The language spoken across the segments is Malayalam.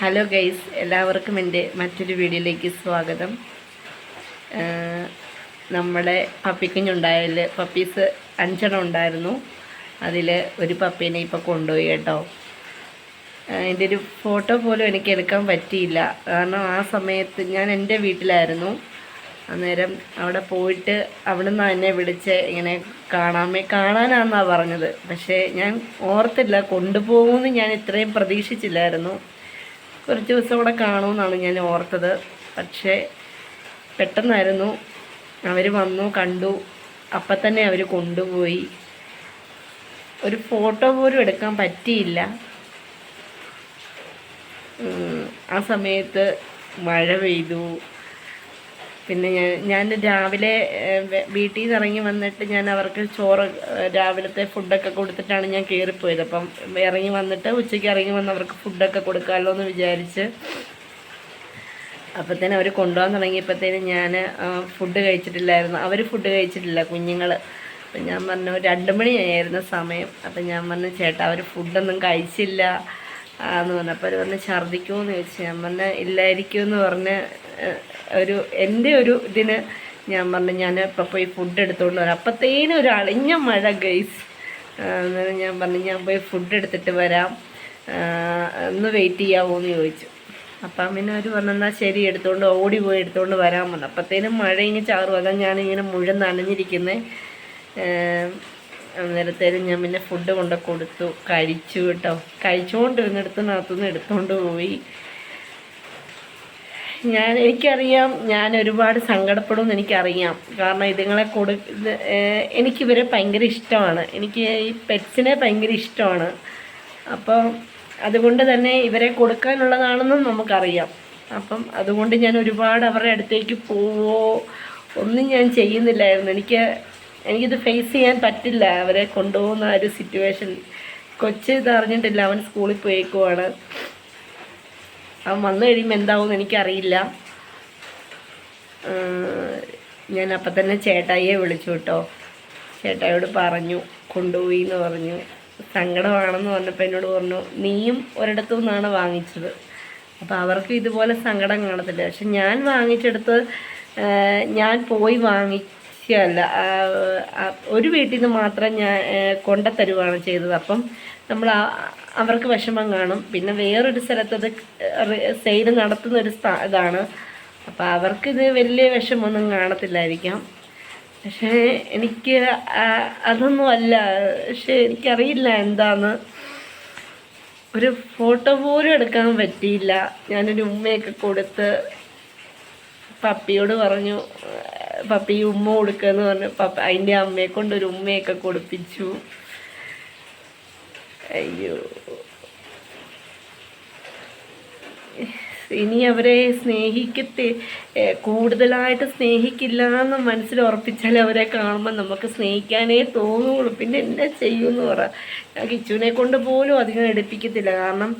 ഹലോ ഗൈസ് എല്ലാവർക്കും എന്റെ മറ്റൊരു വീഡിയോയിലേക്ക് സ്വാഗതം. നമ്മുടെ പപ്പിക്കുഞ്ഞുണ്ടായതിൽ പപ്പീസ് അഞ്ചെണ്ണം ഉണ്ടായിരുന്നു. അതിൽ ഒരു പപ്പീനെ ഇപ്പോൾ കൊണ്ടുപോയി കേട്ടോ. എന്റെ ഒരു ഫോട്ടോ പോലും എനിക്ക് എടുക്കാൻ പറ്റിയില്ല. കാരണം ആ സമയത്ത് ഞാൻ എന്റെ വീട്ടിലായിരുന്നു. അന്നേരം അവിടെ പോയിട്ട് അവിടെ നിന്ന് എന്നെ വിളിച്ച് ഇങ്ങനെ കാണാമേ കാണാനാണെന്നാണ് പറഞ്ഞത്. പക്ഷേ ഞാൻ ഓർത്തില്ല കൊണ്ടുപോകുമെന്ന് ഞാൻ ഇത്രയും പ്രതീക്ഷിച്ചില്ലായിരുന്നു. കുറച്ച് ദിവസം കൂടെ കാണുമെന്നാണ് ഞാൻ ഓർത്തത്. പക്ഷേ പെട്ടെന്നായിരുന്നു. അവർ വന്നു കണ്ടു. അപ്പം തന്നെ അവർ കൊണ്ടുപോയി. ഒരു ഫോട്ടോ പോലും എടുക്കാൻ പറ്റിയില്ല. ആ സമയത്ത് മഴ പെയ്തു. പിന്നെ ഞാൻ രാവിലെ വീട്ടിൽ നിന്ന് ഇറങ്ങി വന്നിട്ട് ഞാൻ അവർക്ക് ചോറ് രാവിലത്തെ ഫുഡൊക്കെ കൊടുത്തിട്ടാണ് ഞാൻ കയറിപ്പോയത് അപ്പം ഇറങ്ങി വന്നിട്ട് ഉച്ചയ്ക്ക് ഇറങ്ങി വന്ന് അവർക്ക് ഫുഡൊക്കെ കൊടുക്കാമല്ലോ എന്ന് വിചാരിച്ച് അപ്പത്തേനും അവർ കൊണ്ടുപോകാൻ തുടങ്ങിയപ്പോഴത്തേനും ഞാൻ ഫുഡ് കഴിച്ചിട്ടില്ലായിരുന്നു. അവർ ഫുഡ് കഴിച്ചിട്ടില്ല കുഞ്ഞുങ്ങൾ അപ്പം ഞാൻ പറഞ്ഞു രണ്ട് മണിയായിരുന്നു സമയം. അപ്പം ഞാൻ പറഞ്ഞു ചേട്ടാ അവർ ഫുഡൊന്നും കഴിച്ചില്ല. എന്ന് പറഞ്ഞു. അപ്പോൾ അവർ പറഞ്ഞ് ഛർദ്ദിക്കുമെന്ന് ചോദിച്ചു. ഞാൻ പറഞ്ഞ ഇല്ലായിരിക്കും എന്ന് പറഞ്ഞ് ഒരു എന്റെ ഒരു ഇതിന് ഞാൻ പറഞ്ഞു ഞാൻ ഇപ്പം പോയി ഫുഡ് എടുത്തുകൊണ്ട് വരാം. അപ്പത്തേനും ഒരു അളിഞ്ഞ മഴ ഗൈസ് അന്നേരം ഞാൻ പറഞ്ഞു ഞാൻ പോയി ഫുഡ് എടുത്തിട്ട് വരാം. ഒന്ന് വെയിറ്റ് ചെയ്യാമോ എന്ന് ചോദിച്ചു. അപ്പം പിന്നെ അവർ പറഞ്ഞു എന്നാൽ ശരി എടുത്തുകൊണ്ട് ഓടി പോയി എടുത്തുകൊണ്ട് വരാൻ പറഞ്ഞു. അപ്പത്തേനും മഴ ഇങ്ങനെ ചാറും. അതാ ഞാനിങ്ങനെ മുഴുവൻ നനഞ്ഞിരിക്കുന്നത് അന്നേരത്തേനും ഞാൻ പിന്നെ ഫുഡ് കൊണ്ട് കൊടുത്തു. കഴിച്ചു കേട്ടോ. കഴിച്ചുകൊണ്ടിരുന്നിടത്ത് കഴിച്ചുകൊണ്ടിരുന്നിടത്തിനകത്തുനിന്ന് എടുത്തുകൊണ്ട് പോയി. ഞാൻ എനിക്കറിയാം ഞാൻ ഒരുപാട് സങ്കടപ്പെടുമെന്ന് എനിക്കറിയാം. കാരണം ഇതുങ്ങളെ കൊടു എനിക്കിവരെ ഭയങ്കര ഇഷ്ടമാണ്. എനിക്ക് ഈ പെറ്റ്സിനെ ഭയങ്കര ഇഷ്ടമാണ്. അപ്പം അതുകൊണ്ട് തന്നെ ഇവരെ കൊടുക്കാനുള്ളതാണെന്നും നമുക്കറിയാം. അപ്പം അതുകൊണ്ട് ഞാൻ ഒരുപാട് അവരുടെ അടുത്തേക്ക് പോവോ ഒന്നും ഞാൻ ചെയ്യുന്നില്ലായിരുന്നു. എനിക്ക് എനിക്കിത് ഫേസ് ചെയ്യാൻ പറ്റില്ല. അവരെ കൊണ്ടുപോകുന്ന ആ ഒരു സിറ്റുവേഷൻ കൊച്ച് ഇത് അറിഞ്ഞിട്ടില്ല. അവൻ സ്കൂളിൽ പോയേക്കുവാണ്. അവൻ വന്നു കഴിയുമ്പോൾ എന്താവും എനിക്കറിയില്ല. ഞാൻ അപ്പം തന്നെ ചേട്ടായിയെ വിളിച്ചു കേട്ടോ. ചേട്ടായിയോട് പറഞ്ഞു കൊണ്ടുപോയി എന്ന് പറഞ്ഞു. സങ്കടമാണെന്ന് പറഞ്ഞപ്പോൾ എന്നോട് പറഞ്ഞു നീയും ഒരിടത്തു നിന്നാണ് വാങ്ങിച്ചത്. അപ്പോൾ അവർക്ക് ഇതുപോലെ സങ്കടം കാണത്തില്ല. പക്ഷെ ഞാൻ വാങ്ങിച്ചെടുത്ത് ഞാൻ പോയി വാങ്ങിച്ചല്ല ആഹ് ഒരു വീട്ടിൽ നിന്ന് മാത്രം ഞാൻ കൊണ്ടുത്തരുവാണ് ചെയ്തത്. അപ്പം നമ്മൾ അവർക്ക് വിഷമം കാണും. പിന്നെ വേറൊരു സ്ഥലത്തത് സെയിൽ നടത്തുന്ന ഒരു സ്ഥാ ഇതാണ്. അപ്പോൾ അവർക്കിത് വലിയ വിഷമമൊന്നും കാണത്തില്ലായിരിക്കാം. പക്ഷേ എനിക്ക് അതൊന്നും അല്ല. പക്ഷെ എനിക്കറിയില്ല എന്താന്ന്. ഒരു ഫോട്ടോ പോലും എടുക്കാൻ പറ്റിയില്ല. ഞാനൊരു ഉമ്മയൊക്കെ കൊടുത്ത് പപ്പിയോട് പറഞ്ഞു പപ്പി ഉമ്മ കൊടുക്കുകയെന്ന് പറഞ്ഞു. പപ്പ അതിന്റെ അമ്മയെ കൊണ്ടൊരു ഉമ്മയൊക്കെ കൊടുപ്പിച്ചു. അയ്യോ. ഇനി അവരെ സ്നേഹിക്കത്തെ കൂടുതലായിട്ട് സ്നേഹിക്കില്ല എന്ന് മനസ്സിൽ ഉറപ്പിച്ചാൽ അവരെ കാണുമ്പോൾ നമുക്ക് സ്നേഹിക്കാനേ തോന്നുള്ളൂ. പിന്നെ എന്നാ ചെയ്യുമെന്ന് പറ. ഞാൻ കിച്ചുവിനെ കൊണ്ട് പോലും അധികം എടുപ്പിക്കത്തില്ല. കാരണം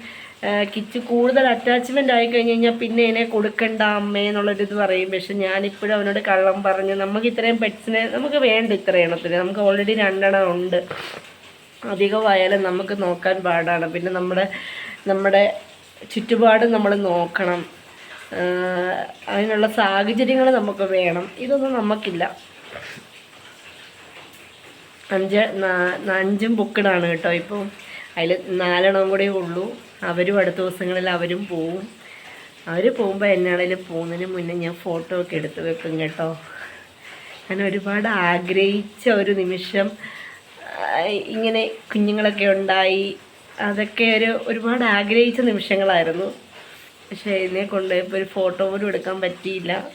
കിച്ചു കൂടുതൽ അറ്റാച്ച്മെന്റ് ആയി കഴിഞ്ഞ് കഴിഞ്ഞാൽ പിന്നെ എന്നെ കൊടുക്കണ്ട അമ്മേ എന്നുള്ളൊരിത് പറയും. പക്ഷെ ഞാനിപ്പോഴും അവനോട് കള്ളം പറഞ്ഞ് നമുക്ക് ഇത്രയും പെറ്റ്സിനെ നമുക്ക് വേണ്ട ഇത്ര എണ്ണത്തിന്. നമുക്ക് ഓൾറെഡി രണ്ടെണ്ണം ഉണ്ട്. അധികമായാലും നമുക്ക് നോക്കാൻ പാടാണ്. പിന്നെ നമ്മുടെ നമ്മുടെ ചുറ്റുപാട് നമ്മൾ നോക്കണം. അതിനുള്ള സാഹചര്യങ്ങൾ നമുക്ക് വേണം. ഇതൊന്നും നമുക്കില്ല. അഞ്ച് അഞ്ചും ബുക്കിടാണ് കേട്ടോ. ഇപ്പോൾ അതിൽ നാലെണ്ണം കൂടെ ഉള്ളൂ. അവരും അടുത്ത ദിവസങ്ങളിൽ അവരും പോവും. അവർ പോകുമ്പോൾ എന്നാണേലും പോകുന്നതിന് മുന്നേ ഞാൻ ഫോട്ടോ ഒക്കെ എടുത്ത് വെക്കും കേട്ടോ. ഞാൻ ഒരുപാട് ആഗ്രഹിച്ച ഒരു നിമിഷം ഇങ്ങനെ കുഞ്ഞുങ്ങളൊക്കെ ഉണ്ടായി. അതൊക്കെ ഒരു ഒരുപാട് ആഗ്രഹിച്ച നിമിഷങ്ങളായിരുന്നു. പക്ഷേ ഇതിനെ ഇപ്പോൾ ഒരു ഫോട്ടോ പോലും എടുക്കാൻ പറ്റിയില്ല.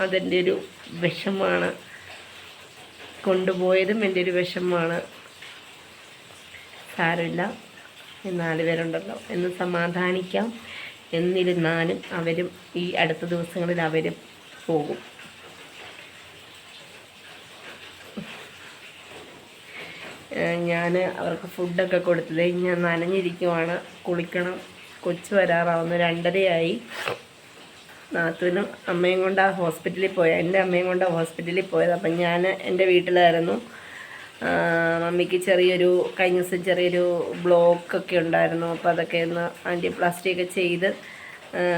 അതെന്റെ ഒരു വിഷമാണ്. കൊണ്ടുപോയതും എന്റെ ഒരു വിഷമാണ്. സാരമില്ല. നാല് പേരുണ്ടല്ലോ. എന്ന് സമാധാനിക്കാം. എന്നിരുന്നാലും അവരും ഈ അടുത്ത ദിവസങ്ങളിൽ അവരും പോകും. ഞാൻ അവർക്ക് ഫുഡൊക്കെ കൊടുത്തത്. ഞാൻ നനഞ്ഞിരിക്കുവാണ്. കുളിക്കണം. കൊച്ചു വരാറാവുന്ന. രണ്ടരയായി. നാത്തൂനും അമ്മയും കൊണ്ട് ആ ഹോസ്പിറ്റലിൽ പോയ എന്റെ അമ്മയും കൊണ്ട് ഹോസ്പിറ്റലിൽ പോയത്. അപ്പം ഞാൻ എന്റെ വീട്ടിലായിരുന്നു. മമ്മിക്ക് ചെറിയൊരു കഴിഞ്ഞ ദിവസം ചെറിയൊരു ബ്ലോക്ക് ഒക്കെ ഉണ്ടായിരുന്നു. അപ്പോൾ അതൊക്കെ ഒന്ന് ആന്റി ഒക്കെ ചെയ്ത്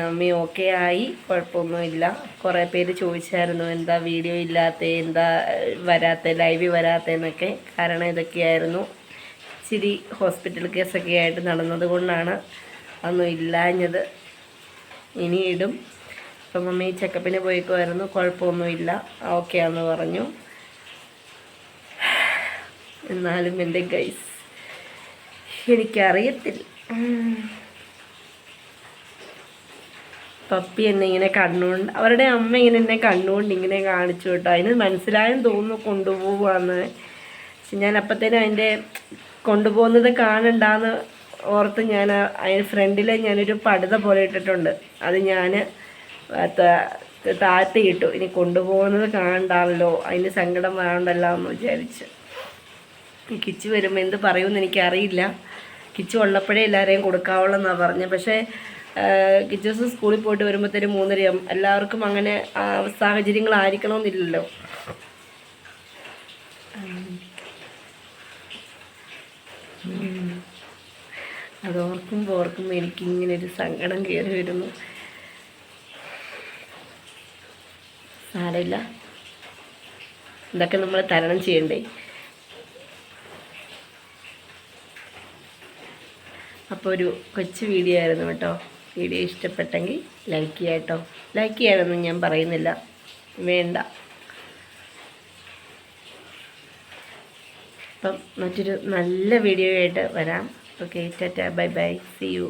മമ്മി ഓക്കെ ആയി. കുഴപ്പമൊന്നുമില്ല കുറേ പേര് ചോദിച്ചായിരുന്നു എന്താ വീഡിയോ ഇല്ലാത്ത എന്താ വരാത്ത ലൈവ് വരാത്തതെന്നൊക്കെ കാരണം ഇതൊക്കെയായിരുന്നു. ഇച്ചിരി ഹോസ്പിറ്റൽ കേസൊക്കെ ആയിട്ട് നടന്നത് കൊണ്ടാണ് അതൊന്നും ഇല്ലാഞ്ഞത്. ഇനി ഇടും അപ്പം മമ്മി ചെക്കപ്പിന് പോയിക്കുമായിരുന്നു കുഴപ്പമൊന്നുമില്ല ഓക്കെ ആണെന്ന് പറഞ്ഞു. എന്നാലും എന്റെ ഗൈസ് എനിക്കറിയത്തില്ല. പപ്പി എന്നെ ഇങ്ങനെ കണ്ണുകൊണ്ട് അവരുടെ അമ്മ ഇങ്ങനെ എന്നെ കണ്ണുകൊണ്ട് ഇങ്ങനെ കാണിച്ചു കേട്ടോ. അതിന് മനസ്സിലായെന്ന് തോന്നുന്നു കൊണ്ടുപോവാന്ന് പക്ഷെ ഞാൻ അപ്പത്തേനും അതിന്റെ കൊണ്ടുപോകുന്നത് കാണണ്ടാന്ന് ഓർത്ത് ഞാൻ അതിന് ഫ്രണ്ടിൽ ഞാനൊരു പടുത പോലെ ഇട്ടിട്ടുണ്ട്. അത് ഞാൻ താഴ്ത്തിയിട്ടു ഇനി കൊണ്ടുപോകുന്നത് കാണണ്ടാണല്ലോ. അതിന് സങ്കടം വേണ്ടല്ലോ എന്ന് വിചാരിച്ച്. കിച്ചു വരുമ്പോൾ എന്ത് പറയുമെന്ന് എനിക്കറിയില്ല. കിച്ച് ഉള്ളപ്പോഴേ എല്ലാവരെയും കൊടുക്കാവുള്ളൂ എന്നാണ് പറഞ്ഞത് പക്ഷേ കിച്ചൂസ് സ്കൂളിൽ പോയിട്ട് വരുമ്പോഴത്തേനും മൂന്നരയാവും എല്ലാവർക്കും അങ്ങനെ സാഹചര്യങ്ങളായിരിക്കണമെന്നില്ലല്ലോ. അതോർക്കുമ്പോൾ ഓർക്കുമ്പോൾ എനിക്കിങ്ങനെ ഒരു സങ്കടം കയറി വരുന്നു. സാരമില്ല. ഇതൊക്കെ നമ്മൾ തരണം ചെയ്യണ്ടേ? അപ്പോൾ ഒരു കൊച്ചു വീഡിയോ ആയിരുന്നു കേട്ടോ. വീഡിയോ ഇഷ്ടപ്പെട്ടെങ്കിൽ ലൈക്ക് ചെയ്യാം കേട്ടോ. ലൈക്ക് ചെയ്യാനൊന്നും ഞാൻ പറയുന്നില്ല. വേണ്ട. അപ്പം മറ്റൊരു നല്ല വീഡിയോ ആയിട്ട് വരാം. Okay tata bye bye see you